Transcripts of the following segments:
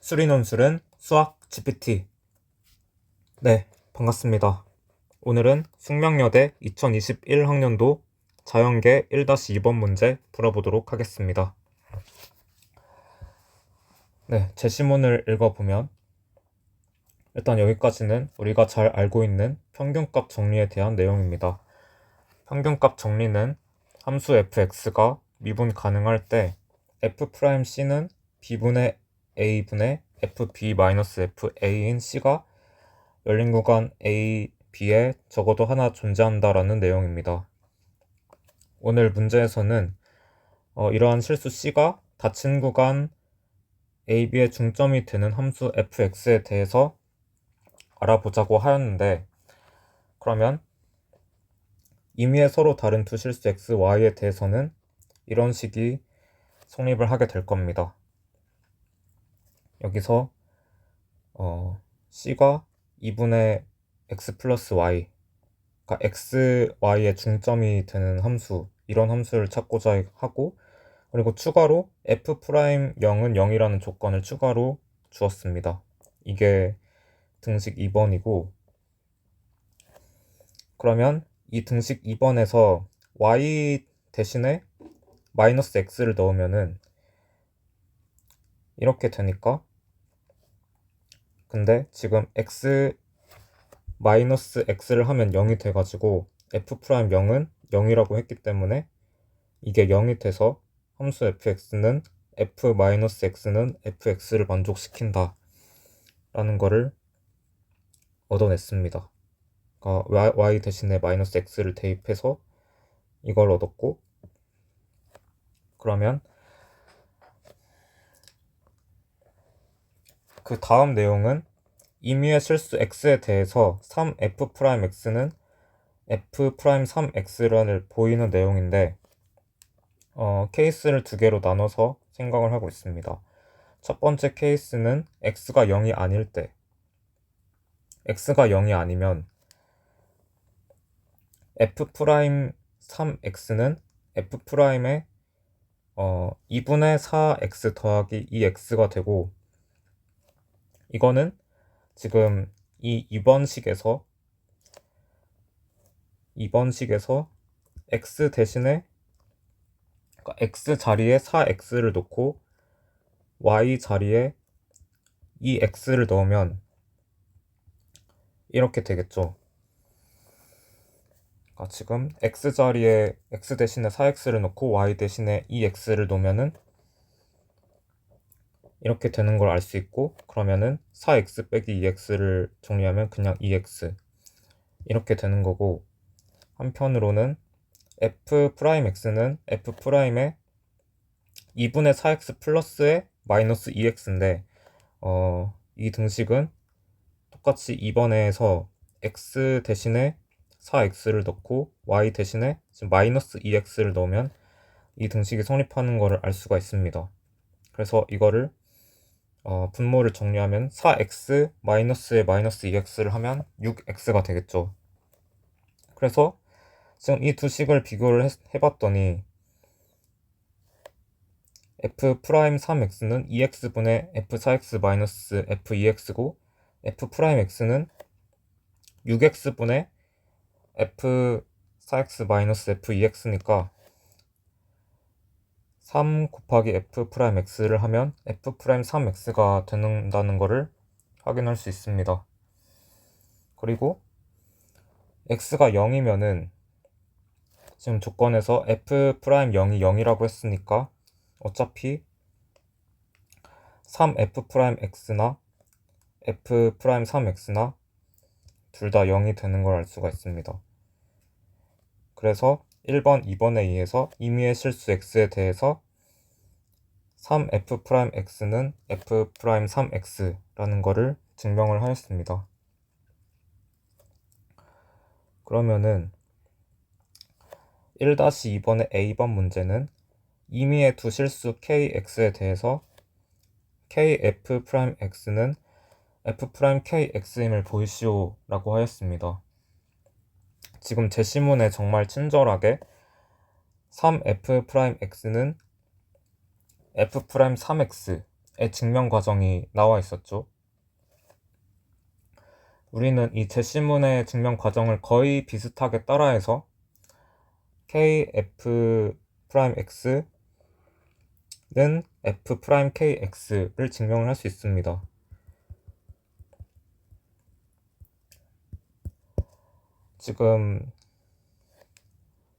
수리논술은 수학 GPT. 네, 반갑습니다. 오늘은 숙명여대 2021학년도 자연계 1-2번 문제 풀어보도록 하겠습니다. 네, 제시문을 읽어보면 일단 여기까지는 우리가 잘 알고 있는 평균값 정리에 대한 내용입니다. 평균값 정리는 함수 fx가 미분 가능할 때 f'c는 b분의 a분의 fb-fa인 c가 열린 구간 a, b에 적어도 하나 존재한다라는 내용입니다. 오늘 문제에서는 어, 이러한 실수 c가 닫힌 구간 a, b의 중점이 되는 함수 fx에 대해서 알아보자고 하였는데 그러면 임의의 서로 다른 두 실수 x, y에 대해서는 이런 식이 성립을 하게 될 겁니다. 여기서 어, c가 2분의 x 플러스 y 그러니까 x, y의 중점이 되는 함수 이런 함수를 찾고자 하고 그리고 추가로 f 프라임 0은 0이라는 조건을 추가로 주었습니다. 이게 등식 2번이고 그러면 이 등식 2번에서 y 대신에 마이너스 x를 넣으면은 이렇게 되니까 근데 지금 x 마이너스 x를 하면 0이 돼가지고 f 프라임 0은 0이라고 했기 때문에 이게 0이 돼서 함수 fx는 f 마이너스 x는 fx를 만족시킨다 라는 거를 얻어냈습니다. 그러니까 y 대신에 마이너스 x를 대입해서 이걸 얻었고 그러면 그 다음 내용은 임의의 실수 x에 대해서 3f'x는 f'3x를 보이는 내용인데 어, 케이스를 두 개로 나눠서 생각을 하고 있습니다. 첫 번째 케이스는 x가 0이 아닐 때 x가 0이 아니면 f'3x는 f'의 어, 2분의 4x 더하기 2x가 되고 이거는 지금 이 2번식에서 2번식에서 x 대신에 그러니까 x 자리에 4x를 놓고 y 자리에 2x를 넣으면 이렇게 되겠죠. 그러니까 지금 x 자리에 x 대신에 4x를 넣고 y 대신에 2x를 놓으면은 이렇게 되는 걸 알 수 있고 그러면은 4x 빼기 2x를 정리하면 그냥 2x 이렇게 되는 거고 한편으로는 f'x는 f'의 2분의 4x 플러스의 마이너스 2x인데 어, 이 등식은 똑같이 2번에서 x 대신에 4x를 넣고 y 대신에 지금 마이너스 2x를 넣으면 이 등식이 성립하는 것을 알 수가 있습니다. 그래서 이거를 어, 분모를 정리하면 4x 마이너스에 마이너스 2x를 하면 6x가 되겠죠. 그래서 지금 이 두 식을 비교를 해, 해봤더니 f 프라임 3x는 2x분의 f4x 마이너스 f2x고 f 프라임 x는 6x분의 f4x 마이너스 f2x니까 3 곱하기 f 프라임 x를 하면 f 프라임 3x가 되는다는 것을 확인할 수 있습니다. 그리고 x가 0이면은 지금 조건에서 f 프라임 0이 0이라고 했으니까 어차피 3f 프라임 x나 f 프라임 3x나 둘 다 0이 되는 걸 알 수가 있습니다. 그래서 1번, 2번에 의해서 임의의 실수 x에 대해서 3f'x는 f'3x라는 것을 증명을 하였습니다. 그러면은 1-2번의 A번 문제는 임의의 두 실수 kx에 대해서 kf'x는 f'kx임을 보이시오 라고 하였습니다. 지금 제시문에 정말 친절하게 3f'x는 f'3x, 증명 과정이 나와 있었죠. 우리는 이 제시문의 증명 과정을 거의 비슷하게 따라해서 kf 프라임 x는 f 프라임 kx를 증명을 할 수 있습니다. 지금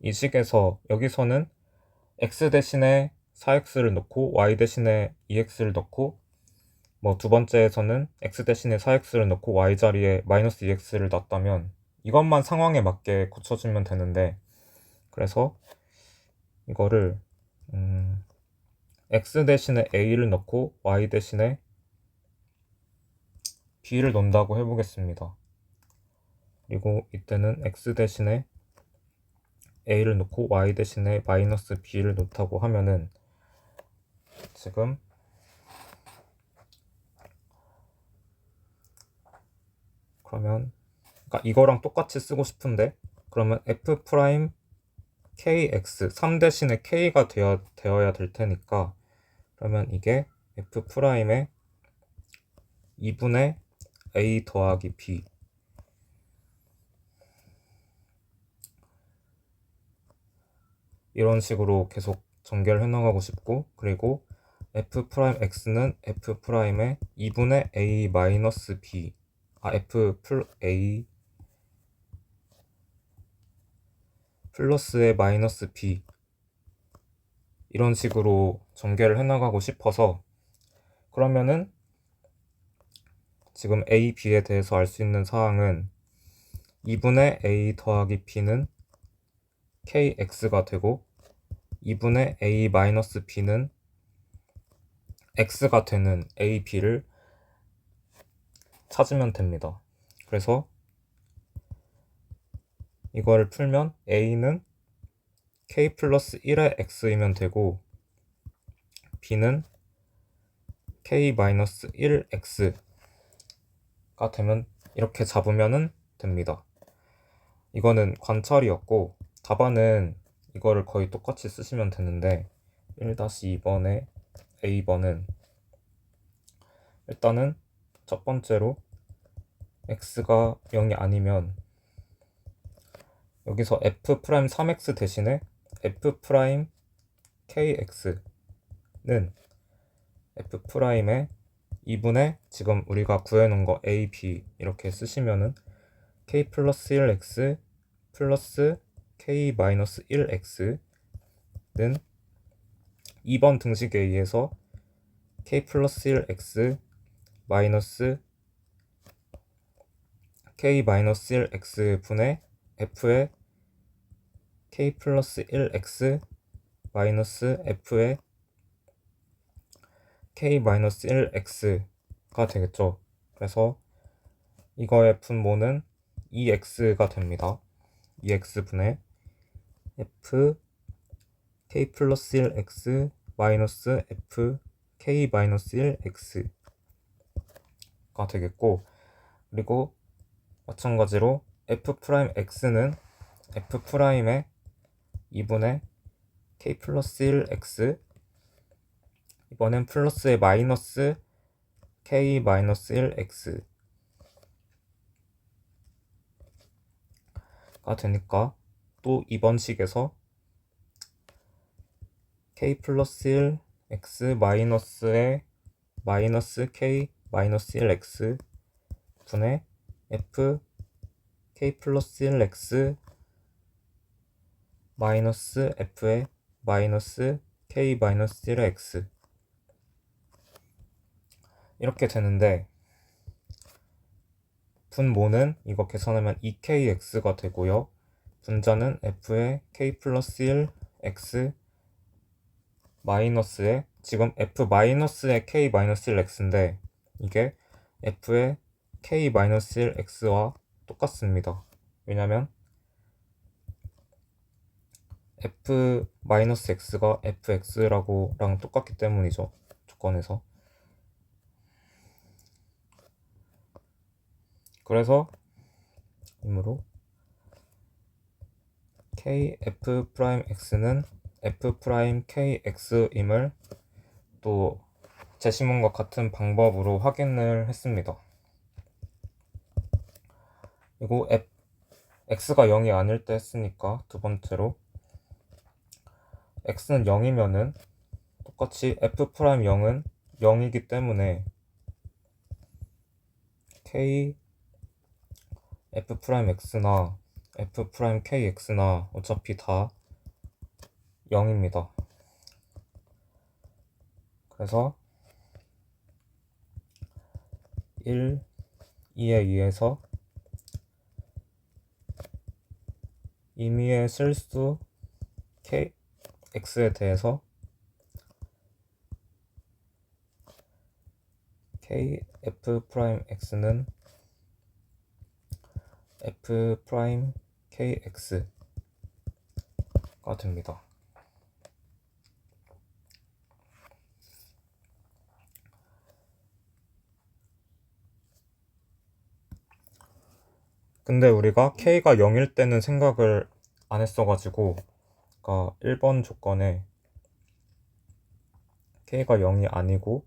이 식에서 여기서는 x 대신에 4x를 넣고 y 대신에 2x를 넣고 뭐 두 번째에서는 x 대신에 4x를 넣고 y 자리에 마이너스 2x를 놨다면 이것만 상황에 맞게 고쳐주면 되는데 그래서 이거를 음, x 대신에 a를 넣고 y 대신에 b를 넣는다고 해보겠습니다. 그리고 이때는 x 대신에 a를 넣고 y 대신에 마이너스 b를 넣다고 하면은 지금 그러면 그러니까 이거랑 똑같이 쓰고 싶은데 그러면 f 프라임 kx 3 대신에 k가 되어, 되어야 될 테니까 그러면 이게 f 프라임의 2분의 a 더하기 b 이런 식으로 계속 전개를 해나가고 싶고 그리고 f 프라임 x는 f 프라임의 2분의 a 마이너스 b. 아 f 플 a 플러스의 마이너스 b. 이런 식으로 전개를 해나가고 싶어서 그러면은 지금 a, b에 대해서 알 수 있는 사항은 2분의 a 더하기 b는 kx가 되고 2분의 a 마이너스 b는 x가 되는 a, b를 찾으면 됩니다. 그래서 이걸 풀면 a는 k 플러스 1의 x이면 되고 b는 k 마이너스 1x가 되면 이렇게 잡으면 됩니다. 이거는 관찰이었고 답안은 이거를 거의 똑같이 쓰시면 되는데 1-2번에 A번은 일단은 첫 번째로 x가 0이 아니면 여기서 f 프라임 3x 대신에 f 프라임 kx는 f 프라임의 2분의 지금 우리가 구해놓은 거 a, b 이렇게 쓰시면은 k 플러스 1x 플러스 k-1x는 2번 등식에 의해서 k 플러스 1x 마이너스 k-1x 분의 f의 k 플러스 1x 마이너스 f의 k-1x가 되겠죠. 그래서 이거의 분모는 2x가 됩니다. 2x분의 f k 플러스 1x 마이너스 f k 마이너스 1x가 되겠고 그리고 마찬가지로 f 프라임 x는 f 프라임의 2분의 k 플러스 1x 이번엔 플러스의 마이너스 k 마이너스 1x가 되니까 또 이번 식에서 k 플러스 1 x 마이너스의 마이너스 k 마이너스 1x 분의 f k 플러스 1x 마이너스 f의 마이너스 k 마이너스 1x 이렇게 되는데 분모는 이거 계산하면 2kx가 되고요. 분자는 f의 k 플러스 1 x 마이너스의 지금 f 마이너스의 k 마이너스 1 x인데 이게 f의 k 마이너스 1 x와 똑같습니다. 왜냐면 f 마이너스 x가 fx라고랑 똑같기 때문이죠. 조건에서. 그래서 이므로 kf 프라임 x는 f 프라임 kx임을 또 제시문과 같은 방법으로 확인을 했습니다. 그리고 F, x가 0이 아닐 때 했으니까 두 번째로 x는 0이면은 똑같이 f'0은 0이기 때문에 k f'x나 f'kx나 어차피 다 0입니다. 그래서 1, 2에 의해서 임의의 실수 k x에 대해서 k f 프라임 x는 f 프라임 k x가 됩니다. 근데 우리가 k가 0일 때는 생각을 안 했어가지고 그러니까 1번 조건에 k가 0이 아니고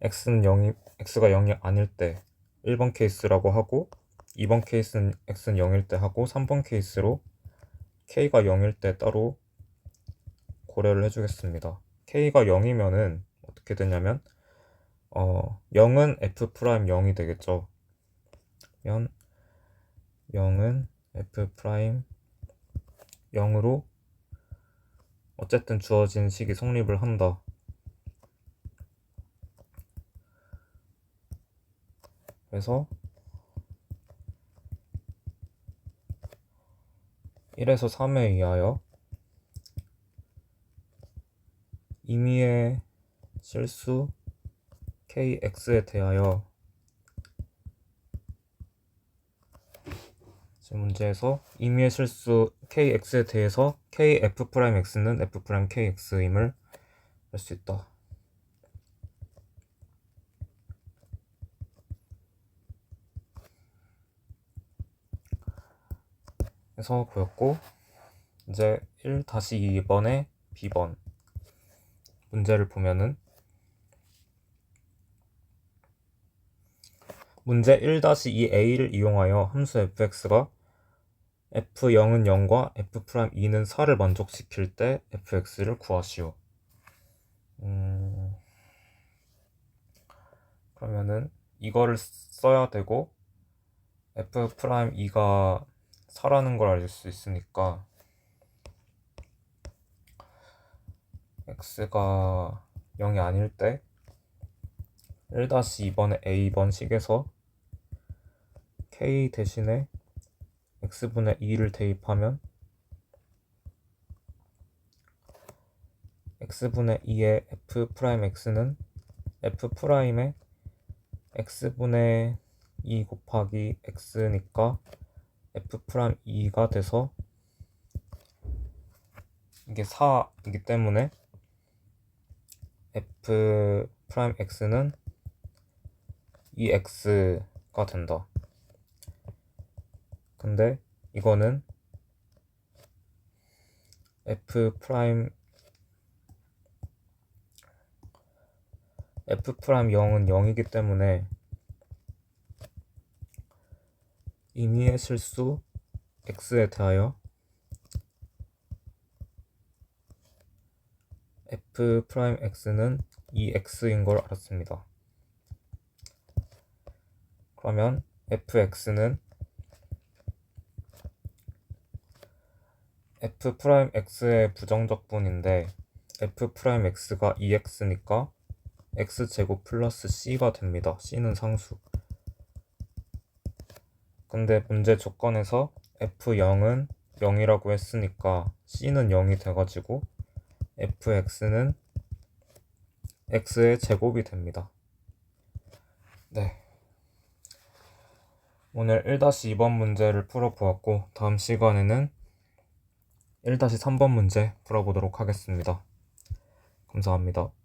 x는 0이 x가 0이 아닐 때 1번 케이스라고 하고 2번 케이스는 x는 0일 때 하고 3번 케이스로 k가 0일 때 따로 고려를 해주겠습니다. k가 0이면은 어떻게 되냐면 어 0은 f 프라임 0이 되겠죠. 면 0은 f 프라임 0으로 어쨌든 주어진 식이 성립을 한다. 그래서 1에서 3에 의하여 임의의 실수 kx에 대하여 문제에서 임의의 실수 kx에 대해서 kf'x는 f'kx임을 알 수 있다. 해서 보였고 이제 1-2번의 b번 문제를 보면은 문제 1-2a를 이용하여 함수 fx가 f0은 0과 f'2는 4를 만족시킬 때 fx를 구하시오. 음... 그러면은 이거를 써야 되고 f'2가 4라는 걸 알 수 있으니까 x가 0이 아닐 때 1-2번의 a번 식에서 k 대신에 x분의 2를 대입하면 x분의 2의 f'x는 f'의 x분의 2 곱하기 x니까 f'2가 돼서 이게 4이기 때문에 f'x는 2x가 된다. 근데 이거는 f 프라임 f 프라임 0은 0이기 때문에 임의의 실수 x에 대하여 f 프라임 x는 2x인 걸 알았습니다. 그러면 fx는 f 프라임 x의 부정적분인데 f 프라임 x가 2x니까 x 제곱 플러스 c가 됩니다. c는 상수. 근데 문제 조건에서 f0은 0이라고 했으니까 c는 0이 돼가지고 fx는 x의 제곱이 됩니다. 네. 오늘 1-2번 문제를 풀어보았고 다음 시간에는 1-3번 문제 풀어보도록 하겠습니다. 감사합니다.